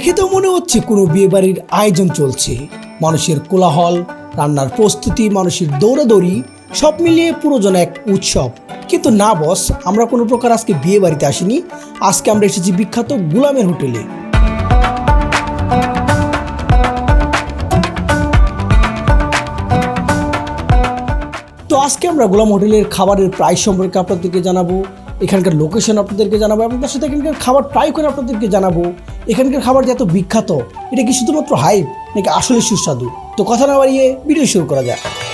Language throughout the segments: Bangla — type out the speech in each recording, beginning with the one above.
দেখে তো মনে হচ্ছে কোনো বিয়েবাড়ির আয়োজন চলছে। মানুষের কোলাহল, রান্নার প্রস্তুতি, মানুষের দৌড়াদৌড়ি, সব মিলিয়ে পুরো যেন এক উৎসব। কিন্তু না, বস, আমরা কোনো প্রকার আজকে বিয়ে বাড়িতে আসিনি। আজকে আমরা এসেছি বিখ্যাত গুলামের হোটেলে। তো আজকে আমরা গোলাম হোটেলের খাবারের প্রাইস সম্পর্কে আপনাদেরকে জানাব, এখানকার লোকেশন আপনাদেরকে জানাব এবং তার সাথে এখানকার খাবার ট্রাই করে আপনাদেরকে জানাব। এখানকার খাবার যে এত বিখ্যাত, এটা কি শুধুমাত্র হাইপ নাকি আসলে সুস্বাদু? তো কথা না বাড়িয়ে ভিডিও শুরু করা যাক।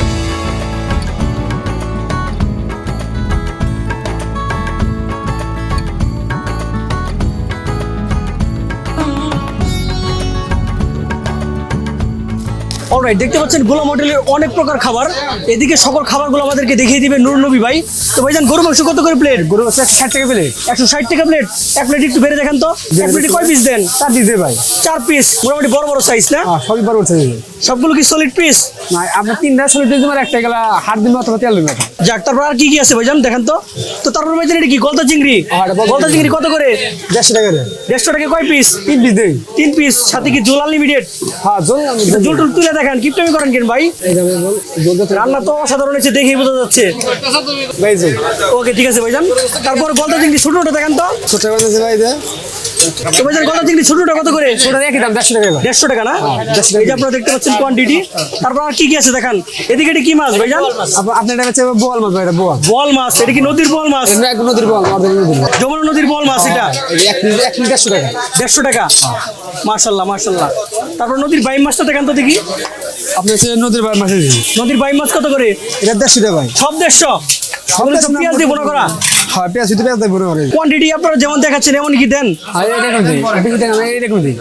অলরাইট দেখতে পাচ্ছেন গোলাম হোটেলের অনেক প্রকার খাবার। এদিকে সকল খাবারগুলো আমাদেরকে দেখিয়ে দিবে নুর নবী ভাই। তো ভাইজান গরু মাংস কত করে প্লেট গরু মাংস একশো ষাট টাকা প্লেট একশো ষাট টাকা প্লেট এক প্লেট একটু বেড়ে দেখেন তো। এক প্লেটে কয় পিস দেন? চার দিতে ভাই। চার পিস মোটামুটি বড় বড় সাইজ না? হ্যাঁ সবই বড় হচ্ছে সবগুলো কি সলিড পিস না আপনার তিনটা ষোলো দিন তোমার একটা গেলা হাট দিন অথবা তেল দিন যাক তারপর আর কি কি আছে ভাইজান? দেখেন তো। তো তারপর ভাইজান এটা কি? গলদা চিংড়ি? গলদা চিংড়ি কত করে? দেড়শো টাকা দেড়শো টাকা কয় পিস তিন পিস দেই। তিন পিস সাথে কি জোল আনলিমিটেড হ্যাঁ জল জোল টুল তুলে দেখেন কিপটামি করেন কেন ভাই? রান্না তো অসাধারণ হয়েছে দেখেই বোঝা যাচ্ছে। ওকে ঠিক আছে ভাইজান। তারপর গলদা চিংড়ি ছোটোটা দেখেন তো। ছোট ভাই দে তো চিংড়ি? ছোটোটা কত করে? ছোট একই দাম দেড়শো টাকা দেড়শো টাকা না? এই যে আপনারা দেখতে পাচ্ছেন কোয়ান্টিটি তারপর আর কি কি আছে দেখান? এদিকে এটা কি মাছ ভাইজান আপনার এটা হচ্ছে বোয়াল মাছ ভাই এটা বোয়াল। বল মাছ এটা কি নদীর বল মাছ? এক নদীর বোয়াল অর্ধেক যমুনা নদীর বল মাছ এটা? এক পিস দেড়শো টাকা। দেড়শো টাকা? মার্শাল্লাহ মার্শাল্লাহ তারপর নদীর বাইম মাছটা দেখান তো দেখি। আপনার হচ্ছে নদীর বোয়াল মাছ নদীর বাইম মাছ কত করে? এটা দেড়শো টাকা ভাই। সব দেড়শো? সব দেড়শো পেঁয়াজ দিয়ে বোনা করা? হ্যাঁ পেঁয়াজ শুধু পেঁয়াজ দেয় বড় করে কোয়ান্টিটি আপনারা যেমন দেখাচ্ছেন এমন কি দেন? কোন দিই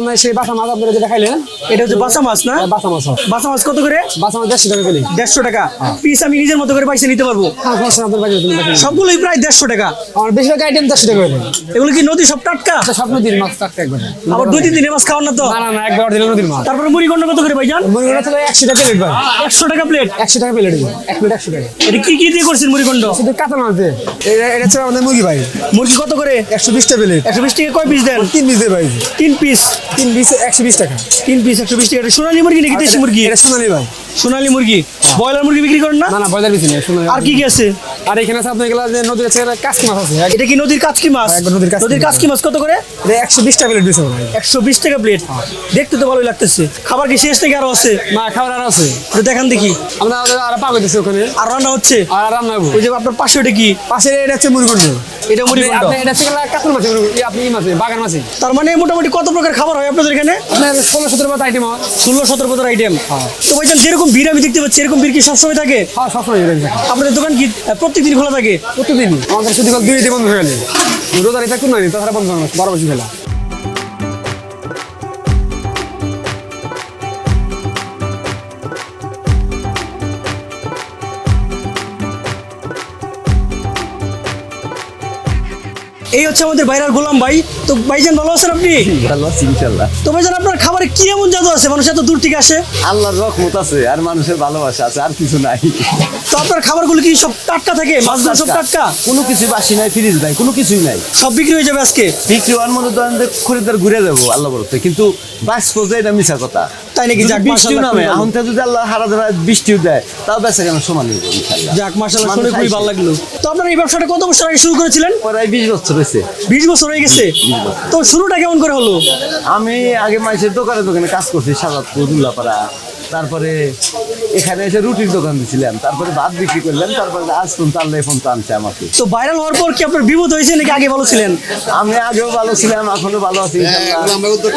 আমরা সেই বাসা মাছ আপনারা যেটা খাইলেন এটা হচ্ছে বাসা মাছ না? বাসা মাছ বাসা মাছ কত করে? বাসা মাছ দেড়শো টাকা পেলি দেড়শো টাকা। পিস আমি নিজের মতো করে পাইছে নিতে পারব? হ্যাঁ সবগুলোই প্রায় দেড়শো টাকা। আমার বেশিরভাগ আইটেম দেড়শো টাকা করে। এগুলো কি নদী সব টাটকা? আচ্ছা সব নদীর মাছ চারটে একবার। আবার দুই তিন দিনের মাছ খাওয়ান না তো? না না একবার দিলে নদীর মাছ। তারপরে মুড়ি গন্ড কত করে ভাইজান? মুরগিটা তো একশো টাকা প্লেট ভাই। একশো টাকা প্লেট একশো টাকা প্লেট এক প্লেট একশো টাকা। এটা কি কি দিয়ে করছেন মুড়ি গন্ড শুধু কাঁচা মাছ দিয়ে। এটা আমাদের মুরগি ভাই। মুরগি কত করে? একশো বিশ টাকা প্লেট একশো বিশ টাকা কয় পিস দেন? তিন পিস দিয়ে ভাই। তিন পিস তিন পিস একশো বিশ টাকা। তিন পিস একশো বিশ টাকা। এটা সোনালী মুরগি নাকি দেশি মুরগি? এটা সোনালি ভাই। সোনালী মুরগি। ব্রয়লার মুরগি বিক্রি করেন না? বয়লার পিছনে আর কি কি আছে? আর এখানে আছে আপনার এগুলা যে নদীর আছে কাঁচকি মাছ আছে। এটা কি নদীর কাচকি মাছ? নদীর কাচকি নদীর মাছ। মাছ কত করে? এটা একশো বিশ টাকা প্লেট দিয়েছে ভাই। একশো বিশ টাকা প্লেট দেখতে তো ভালোই লাগতেছে। খাবার কি শেষ থেকে আরও আছে? মা খাবার আর আছে। একটু দেখান দেখি। আমরা আর পাবে দিচ্ছি ওখানে। আর রান্না হচ্ছে? আর রান্না হব ওই যে আপনার পাশে ওটা কি? পাশে এটা হচ্ছে মুরগুন্ড এটা মুড়ি গন্ড। আপনি এটা হচ্ছে কাতল মাছ আপনি ই মাছে বাগান মাছে তার মানে মোটামুটি কত প্রকার খাবার হয় আপনাদের এখানে? আপনার ষোলো সতেরো মতো আইটেম হয়। ষোলো সতেরো প্রকার আইটেম তো ভাইজান যেরকম ভিড় আমি দেখতে পাচ্ছি এরকম ভিড় কি সবসময় থাকে? হ্যাঁ সবসময় আপনাদের দোকান কি? প্রত্যেক দিন খোলা থাকে, প্রতিদিন। আমাদের শুধু দুই দিন বন্ধ হয়ে গেলে। রোজার এটা কোন নাই তাছাড়া বন্ধ বারো বছর খেলা এই হচ্ছে আমাদের বাইরের গোলাম ভাই। তো ভাইজান ভালো আছেন আপনি? ভালো আছি ইনশাল্লাহ তো ভাইজান আপনার খাবারে কি এমন জাদু আছে? মানুষ এত দূর থেকে আসে। আল্লাহর রহমত আছে আর মানুষের ভালোবাসা আছে আর কিছু নাই। তো আপনার খাবারগুলো কি সব টাটকা থাকে? মাছগুলো সব টাটকা। কোনো কিছু বাসি নাই ফ্রিজ নাই কোনো কিছুই নাই। সব বিক্রি হয়ে যাবে আজকে? বিক্রি হওয়ার মতো ধরেন যে খরিদ্দার ঘুরে যাব আল্লাহ বলতে কিন্তু বাস পৌঁছে এটা মিশা কথা। তাই নাকি? যাক, বৃষ্টিও নামে এখন থেকে যদি আল্লাহ হারা ধরা বৃষ্টিও দেয় তাও বেচা কেন সমান যাক মাশাআল্লাহ শুনে খুবই ভালো লাগল। তো আপনার এই ব্যবসাটা কত বছর আগে শুরু করেছিলেন? প্রায় বিশ বছর হয়েছে। বিশ বছর হয়ে গেছে। তো শুরুটা কেমন করে হলো? আমি আগে মাইসের দোকানে দোকানে কাজ করছি সাজাদপুর দুলাপাড়া। তারপরে এখানে এসে রুটির দোকান দিছিলাম তারপরে ভাত বিক্রি করলাম তারপরে আজ পর্যন্ত আল্লাহ ফোন তো আনছে আমাকে। তো ভাইরাল হওয়ার পর কি আপনার বিপদ হয়েছে নাকি আগে ভালো ছিলেন? আমি আগেও ভালো ছিলাম এখনও ভালো আছি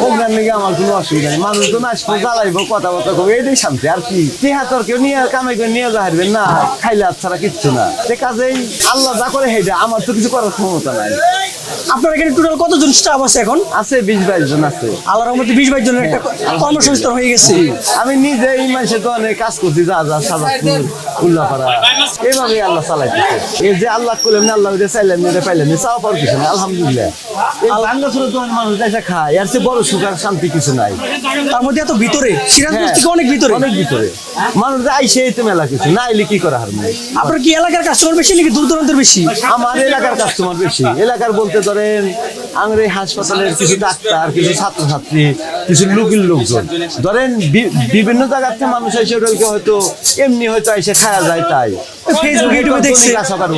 কমরান নাকি আমার কোনো অসুবিধা নেই। মানুষ তো আসব জ্বালাইবো কথাবার্তা করব এইটাই শান্তি আর কি। টেহা তোর কেউ নিয়ে কামাই করে নিয়ে যা হারবেন না খাইলে আর ছাড়া কিচ্ছু না। সে কাজেই আল্লাহ যা করে হেটা আমার তো কিছু করার ক্ষমতা নাই। আপনার এখানে টোটাল কতজন স্টাফ আছে এখন? আছে বিশ বাইশ জন আছে। আল্লাহর রহমতে বিশ বাইশ জনের একটা কর্মসংস্থান হয়ে গেছে। আমি নিজে এই মানুষের দোকানে কাজ করছি পার্বতী যা যা সাজাদপুর উল্লাপাড়া এইভাবে আল্লাহ চালাইতেছে। এই যে আল্লাহ করলেন না আল্লাহ ওইটা না, চাওয়া পাওয়ার কিছু নাই আলহামদুলিল্লাহ। তো মানুষ খায় চেয়ে বড় সুখ আর শান্তি কিছু নাই। তার মধ্যে এত ভিতরে সিরাজগঞ্জ হ্যাঁ, থেকে অনেক ভিতরে। অনেক ভিতরে। মানুষ আইসে তো মেলা কিছু না আইলে কি করা হার হারমোন আপনার কি এলাকার কাস্টমার বেশি নাকি দূর দূরান্তের বেশি? আমার এলাকার কাস্টমার বেশি। এলাকার বলতে ধরেন আমার এই হাসপাতালের কিছু ডাক্তার কিছু ছাত্রছাত্রী কিছু লোকের লোকজন। ধরেন বিভিন্ন জায়গার থেকে মানুষ এসে ওদেরকে হয়তো এমনি হয়তো এসে খায়া যায় তাই। ফেসবুক, ইউটিউবে দেখছে।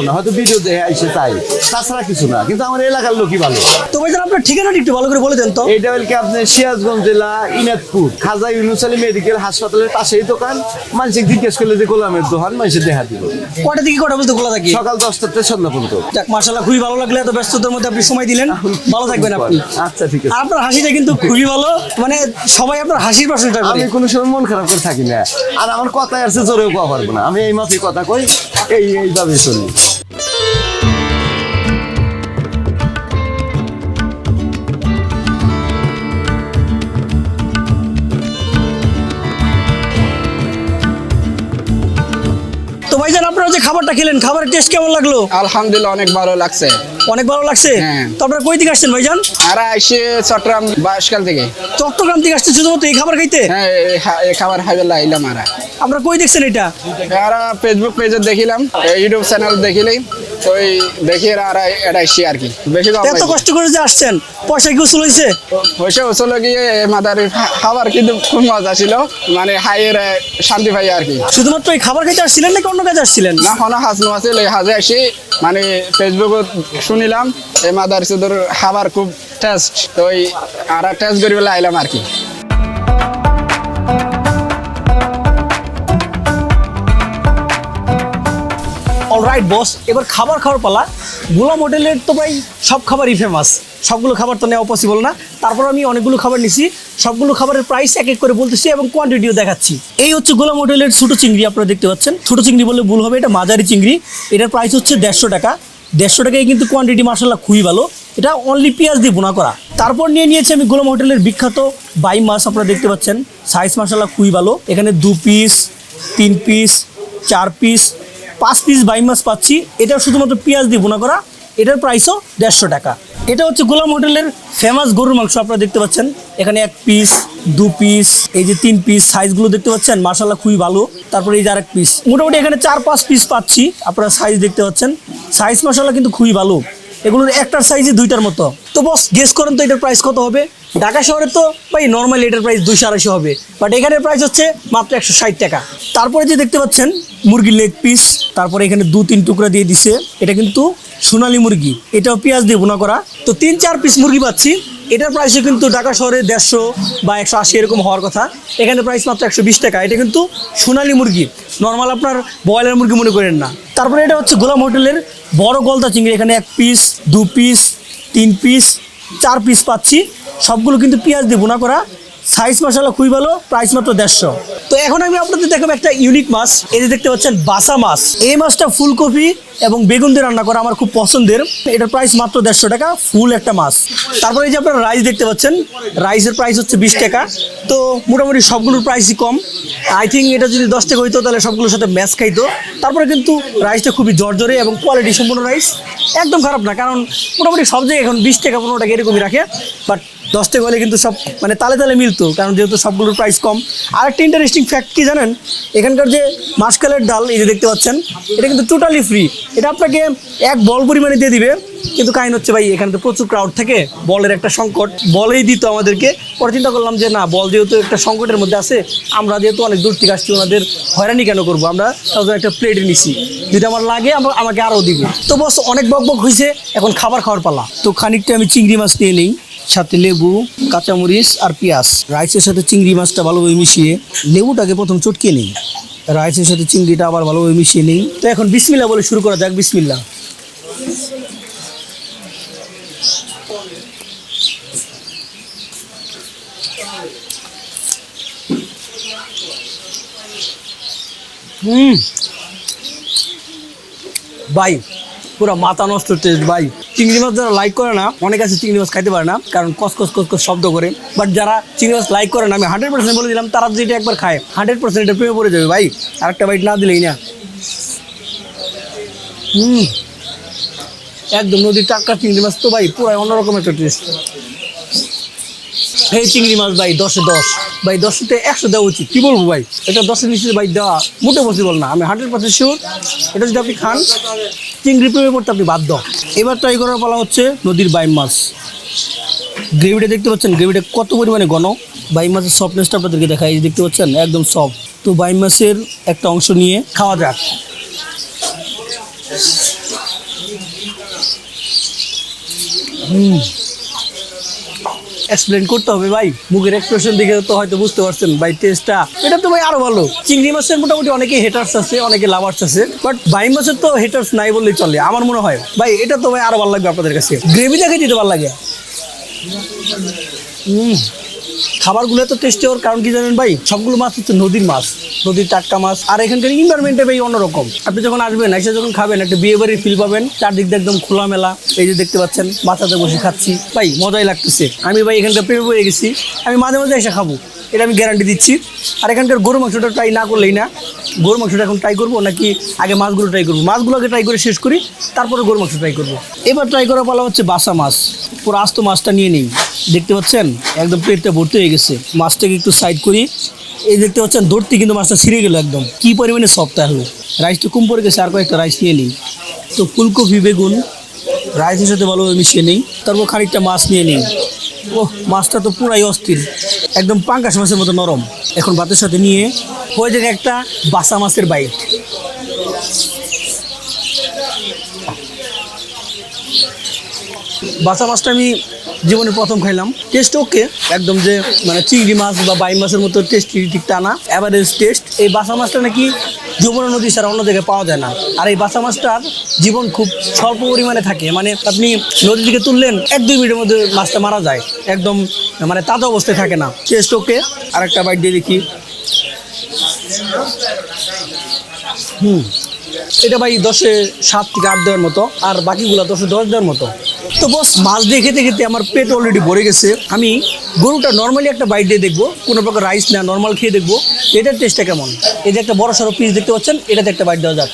না হয়তো ভিডিও এসে তাই তাছাড়া কিছু না কিন্তু আমার এলাকার লোকই ভালো। তো ভাইজান আপনার ঠিকানাটা একটু ভালো করে বলে দেন তো। এইটা হল কি সিরাজগঞ্জ জেলা ইনাদপুর খাজা ইউনুস আলী মেডিকেল হাসপাতালের পাশেই দোকান। মানুষ জিজ্ঞেস করলে যে গোলামের দোকান মানুষের দেখা দিব। কটা থেকে কটা বলতে খোলা থাকি? সকাল দশটা থেকে সন্ধ্যা পর্যন্ত। যাক মার্শাল্লাহ খুবই ভালো লাগল এত ব্যস্ততার মধ্যে আপনি সময় দিলেন। ভালো থাকবেন আপনি। আচ্ছা ঠিক আছে। আপনার হাসিটা কিন্তু খুবই ভালো। মানে সবাই আপনার হাসির প্রশ্নটা করে। আমি কোনো সময় মন খারাপ করে থাকি না। আর আমার কথা আসছে জোরেও কোয়া পারব না। আমি এই মাফি কথা কই এই এইভাবে চলি। যে খাবারটা খেলেন খাবারের টেস্ট কেমন লাগল? আলহামদুলিল্লাহ অনেক ভালো লাগছে। অনেক ভালো লাগছে? হ্যাঁ। তো আপনারা কই থেকে আসছেন ভাইজান? আর আসছে চট্টগ্রাম বাসকাল থেকে। চট্টগ্রাম থেকে আসছেন শুধুমাত্র এই খাবার খাইতে? হ্যাঁ এই খাবার খাইবেলা আইলাম আর আপনারা কই দেখছেন এটা? আর ফেসবুক পেজে দেখিলাম ইউটিউব চ্যানেল দেখিলেই। তো ওই দেখি আর কি। বেশি এত কষ্ট করে যে আসছেন পয়সা কি উসুল হয়েছে পয়সা গিয়ে মাদার খাবার কিন্তু খুব মজা ছিল। মানে হাইয়ের শান্তি পাই আর কি। শুধুমাত্র এই খাবার খাইতে আসছিলেন নাকি অন্য কাজে আসছিলেন? না হনা হাজ নোয়াছিল এই হাজে আসি। মানে ফেসবুকত শুনিলাম এই মাদার সুদর খাবার খুব টেস্ট তো ওই আর টেস্ট করি বলে আইলাম আর কি। অলরাইট বস এবার খাবার খাওয়ার পালা। গোলাম হোটেলের তো ভাই সব খাবারই ফেমাস সবগুলো খাবার তো নেওয়া পসিবল না। তারপর আমি অনেকগুলো খাবার নিছি। সবগুলো খাবারের প্রাইস এক এক করে বলতেছি এবং কোয়ান্টিটিও দেখাচ্ছি। এই হচ্ছে গোলাম হোটেলের ছোটো চিংড়ি, আপনারা দেখতে পাচ্ছেন। ছোটো চিংড়ি বললে ভুল হবে, এটা মাঝারি চিংড়ি। এটার প্রাইস হচ্ছে দেড়শো টাকা। দেড়শো টাকায় কিন্তু কোয়ান্টিটি মাসাল্লাহ খুবই ভালো। এটা অনলি পেঁয়াজ দিয়ে বোনা করা। তারপর নিয়ে নিয়েছি আমি গোলাম হোটেলের বিখ্যাত বাই মাছ, আপনারা দেখতে পাচ্ছেন। সাইজ মাসাল্লাহ খুবই ভালো। এখানে দু পিস তিন পিস চার পিস পাঁচ পিস বাই মাছ পাচ্ছি। এটা শুধুমাত্র পেঁয়াজ দিয়ে বোনা করা। এটার প্রাইসও দেড়শো টাকা। এটা হচ্ছে গোলাম হোটেলের ফেমাস গরুর মাংস আপনারা দেখতে পাচ্ছেন। এখানে এক পিস দু পিস এই যে তিন পিস সাইজগুলো দেখতে পাচ্ছেন। মাসাল্লাহ খুবই ভালো। তারপরে এই যে আরেক পিস মোটামুটি এখানে চার পাঁচ পিস পাচ্ছি। আপনারা সাইজ দেখতে পাচ্ছেন। সাইজ মার্শাল্লাহ কিন্তু খুবই ভালো। এগুলোর একটার সাইজে দুইটার মতো। তো বস গেস করেন তো এটার প্রাইস কত হবে? ঢাকা শহরে তো ভাই নর্মালি এটার প্রাইস দুইশো আড়াইশো হবে। বাট এখানের প্রাইস হচ্ছে মাত্র একশো ষাট টাকা। তারপরে যে দেখতে পাচ্ছেন, মুরগির লেগ পিস তারপরে এখানে দু তিন টুকরা দিয়ে দিছে। এটা কিন্তু সোনালী মুরগি, এটাও পেঁয়াজ দিয়ে বোনা করা। তো তিন চার পিস মুরগি পাচ্ছি। এটার প্রাইসও কিন্তু ঢাকা শহরে দেড়শো বা একশো আশি এরকম হওয়ার কথা। এখানে প্রাইস মাত্র একশো বিশ টাকা। এটা কিন্তু সোনালী মুরগি। নর্মাল আপনার ব্রয়লার মুরগি মনে করেন না। তারপরে এটা হচ্ছে গোলাম হোটেলের বড় গলদা চিংড়ি। এখানে এক পিস দু পিস তিন পিস চার পিস পাচ্ছি। সবগুলো কিন্তু পেঁয়াজ দিয়ে বোনা করা। সাইজ মশলা খুবই ভালো প্রাইস মাত্র দেড়শো। তো এখন আমি আপনাদের দেখাবো একটা ইউনিক মাছ। এই যে দেখতে পাচ্ছেন, বাসা মাছ। এই মাছটা ফুলকপি এবং বেগুন দিয়ে রান্না করা আমার খুব পছন্দের। এটার প্রাইস মাত্র দেড়শো টাকা ফুল একটা মাছ। তারপরে এই যে আপনারা রাইস দেখতে পাচ্ছেন রাইসের প্রাইস হচ্ছে বিশ টাকা। তো মোটামুটি সবগুলোর প্রাইসই কম। আই থিঙ্ক এটা যদি দশ টাকা হইতো, তাহলে সবগুলোর সাথে ম্যাচ খাইতো। তারপরে কিন্তু রাইসটা খুবই জর্জরে এবং কোয়ালিটি সম্পূর্ণ রাইস একদম খারাপ না, কারণ মোটামুটি সব জায়গায় এখন বিশ টাকা, পনেরো টাকা এরকমই রাখে। বাট দশ টাকা হলে কিন্তু সব মানে তালে তালে মিলতো, কারণ যেহেতু সবগুলোর প্রাইস কম। আর একটা ইন্টারেস্টিং ফ্যাক্ট কি জানেন? এখানকার যে মাসকালের ডাল, এই যে দেখতে পাচ্ছেন, এটা কিন্তু টোটালি ফ্রি এটা আপনাকে এক বল পরিমাণে দিয়ে দিবে, কিন্তু কাহিনী হচ্ছে ভাই, এখানে তো প্রচুর ক্রাউড থাকে, বলের একটা সংকট। বলেই দিত আমাদেরকে। পরে চিন্তা করলাম যে না, বল যেহেতু একটা সংকটের মধ্যে আছে, আমরা যেহেতু অনেক দূর থেকে আসছি, ওনাদের হয়রানি কেন করব? আমরা জন্য একটা প্লেট নিছি। যদি আমার লাগে, আমরা, আমাকে আরও দিবে। তো বস অনেক বক বক হয়েছে এখন খাবার খাওয়ার পালা। তো খানিকটা আমি চিংড়ি মাছ নিয়ে নিই। সাথে লেবু, কাঁচামরিচ আর পেঁয়াজ। রাইসের সাথে চিংড়ি মাছটা ভালোভাবে মিশিয়ে লেবুটাকে প্রথম চটকে নিই। রাইসের সাথে চিংড়িটা আবার ভালোভাবে মিশিয়ে নিই। তো এখন বিসমিল্লা বলে শুরু করা যাক বিসমিল্লা হুম। ভাই পুরো মাথা নষ্ট টেস্ট ভাই। চিংড়ি মাছ যারা লাইক করে না, অনেক আছে চিংড়ি মাছ খাইতে পারে না, কারণ কস কস কস কস শব্দ করে। বাট যারা চিংড়ি মাছ লাইক করে না, আমি হান্ড্রেড পার্সেন্ট বলে দিলাম, তারা যদি একবার খায় হান্ড্রেড পার্সেন্ট এটা প্রেমে পড়ে যাবে, ভাই। আরেকটা বাইট না দিলেই না। হুম। একদম নদীর টাটকা চিংড়ি মাছ তো, ভাই পুরো অন্যরকম একটা টেস্ট এই চিংড়ি মাছ ভাই, দশে দশ। ভাই, দশতে একশো দেওয়া উচিত। কি বলব ভাই? এটা দশের নিচে ভাই দেওয়া মোটে পসিবল না। আমি হান্ড্রেড পার্সেন্ট শিওর এটা যদি আপনি খান, চিংড়ি প্রেমে পড়তে আপনি বাধ্য। এবার ট্রাই করার পালা হচ্ছে নদীর বাইম মাছ। গ্রেভিটা দেখতে পাচ্ছেন? গ্রেভিটা কত পরিমাণে ঘন? বাইম মাছের সফটনেসটা আপনাদেরকে দেখাই। দেখতে পাচ্ছেন? একদম সফট তো বাইম মাছের একটা অংশ নিয়ে খাওয়া যাক। এক্সপ্লেন করতে হবে ভাই। মুখের এক্সপ্রেশন দেখে তো হয়তো বুঝতে পারছেন ভাই টেস্টটা এটা তো ভাই আরও ভালো। চিংড়ি মাছের মোটামুটি অনেকে হেটার্স আছে, অনেকে লাভার্স আছে। বাট ভাই মাছের তো হেটার্স নাই বললেই চলে, আমার মনে হয়। ভাই, এটা তো ভাই আরও ভালো লাগবে আপনাদের কাছে। গ্রেভি দেখে দিতে ভালো লাগে। হুম খাবারগুলো তো টেস্টি হওয়ার কারণ কি জানেন ভাই? সবগুলো মাছ হচ্ছে নদীর মাছ, নদীর টাটকা মাছ। আর এখানকার ইনভারমেন্টে ভাই অন্যরকম। আপনি যখন আসবেন, এসে যখন খাবেন, একটা বিয়ে বাড়ির ফিল পাবেন। চারদিক দিয়ে একদম খোলামেলা। এই যে দেখতে পাচ্ছেন, বাচ্চাদের বসে খাচ্ছি। ভাই, মজাই লাগতেছে। আমি ভাই এখানকার প্রেমে পড়ে গেছি। আমি মাঝে মাঝে এসে খাব। এটা আমি গ্যারান্টি দিচ্ছি। আর এখানকার গরু মাংসটা ট্রাই না করলেই না গরু মাংসটা এখন ট্রাই করব নাকি আগে মাছগুলো ট্রাই করব? মাছগুলো আগে ট্রাই করে শেষ করি, তারপরে গরু মাংস ট্রাই করব। এবার ট্রাই করা পালা হচ্ছে বাসা মাছ। পুরো আস্ত মাছটা নিয়ে নিই। দেখতে পাচ্ছেন? একদম পেটটা ভর্তি হয়ে গেছে। মাছটাকে একটু সাইড করি। এই দেখতে পাচ্ছেন, ধরতে কিন্তু মাছটা ছিঁড়ে গেল একদম। কি পরিমাণে সফট হলো রাইসটা কম পড়ে গেছে, আর কয়েকটা রাইস নিয়ে নিই। তো ফুলকপি, বেগুন রাইসের সাথে ভালোভাবে মিশিয়ে নিই। তারপর খানিকটা মাছ নিয়ে নিই। ও মাছটা তো পুরাই অস্থির। একদম পাঙ্কাশ মাছের মতো নরম। এখন ভাতের সাথে নিয়ে হয়ে যাবে একটা বাসা মাছের বাইট। বাসা মাছটা আমি জীবনে প্রথম খাইলাম। টেস্ট ওকে একদম যে মানে চিংড়ি মাছ বা বাই মাছের মতো টেস্ট ঠিক টানা অ্যাভারেজ টেস্ট এই বাসা মাছটা নাকি যমুনা নদী ছাড়া অন্য জায়গায় পাওয়া যায় না। আর এই বাসা মাছটার জীবন খুব স্বল্প পরিমাণে থাকে। মানে আপনি নদী থেকে তুললেন এক দুই মিনিটের মধ্যে মাছটা মারা যায়। একদম মানে তাজা অবস্থায় থাকে না। ওকে আর একটা বাইট দিয়ে দেখি। হুম। এটা ভাই দশে সাত থেকে আট দেওয়ার মতো আর বাকিগুলো দশে দশ দেওয়ার মতো। তো বস মাছ দিয়ে খেতে খেতে আমার পেট অলরেডি ভরে গেছে। আমি গরুটা নর্মালি একটা বাইট দিয়ে দেখব, কোনো প্রকার রাইস না নর্মাল খেয়ে দেখব। এটার টেস্টটা কেমন? এই যে একটা বড় সড়ো পিস দেখতে পাচ্ছেন, এটাতে একটা বাইট দেওয়া যাক।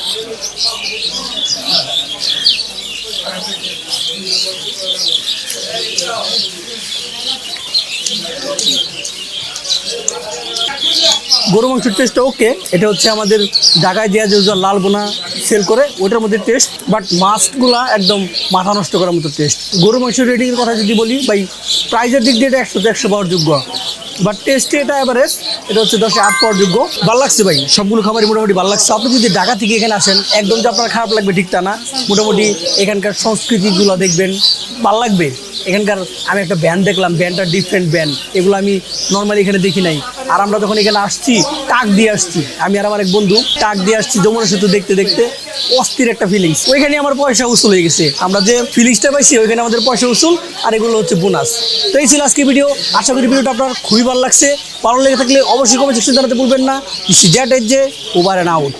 গরু মাংসের টেস্টটা ওকে এটা হচ্ছে আমাদের ঢাকায় দেওয়া যে লাল বোনা সেল করে ওটার মধ্যে টেস্ট বাট মাছগুলা একদম মাথা নষ্ট করার মতো টেস্ট গরু মাংসের রেটিংয়ের কথা যদি বলি, ভাই প্রাইজের দিক দিয়ে এটা একশো একশো পাওয়ার যোগ্য। বাট টেস্টে এটা এভারেজ এটা হচ্ছে দশে আট পাওয়ার যোগ্য। ভালো লাগছে ভাই, সবগুলো খাবারই মোটামুটি ভালো লাগছে। আপনি যদি ঢাকা থেকে এখানে আসেন, একদম যে আপনার খারাপ লাগবে ঠিক তা না। মোটামুটি এখানকার সংস্কৃতিগুলো দেখবেন, ভালো লাগবে। এখানকার আমি একটা ব্যান্ড দেখলাম ব্যান্ডটা ডিফারেন্ট ব্যান্ড এগুলো আমি নর্মালি এখানে দেখি নাই। আর আমরা যখন এখানে আসছি, টাক দিয়ে আসছি। আমি আর আমার এক বন্ধু টাক দিয়ে আসছি যমুনা সেতু দেখতে দেখতে। অস্থির একটা ফিলিংস ওইখানে আমার পয়সা উসুল হয়ে গেছে। আমরা যে ফিলিংসটা পাইছি, ওইখানে আমাদের পয়সা উসুল, আর এগুলো হচ্ছে বোনাস তো এই ছিল আজকে ভিডিও আশা করি ভিডিওটা আপনার খুবই ভালো লাগছে। ভালো লেগে থাকলে অবশ্যই কমেন্ট সেকশন জানাতে ভুলবেন না। জ্যাট এর যে ওভার অ্যান্ড আউট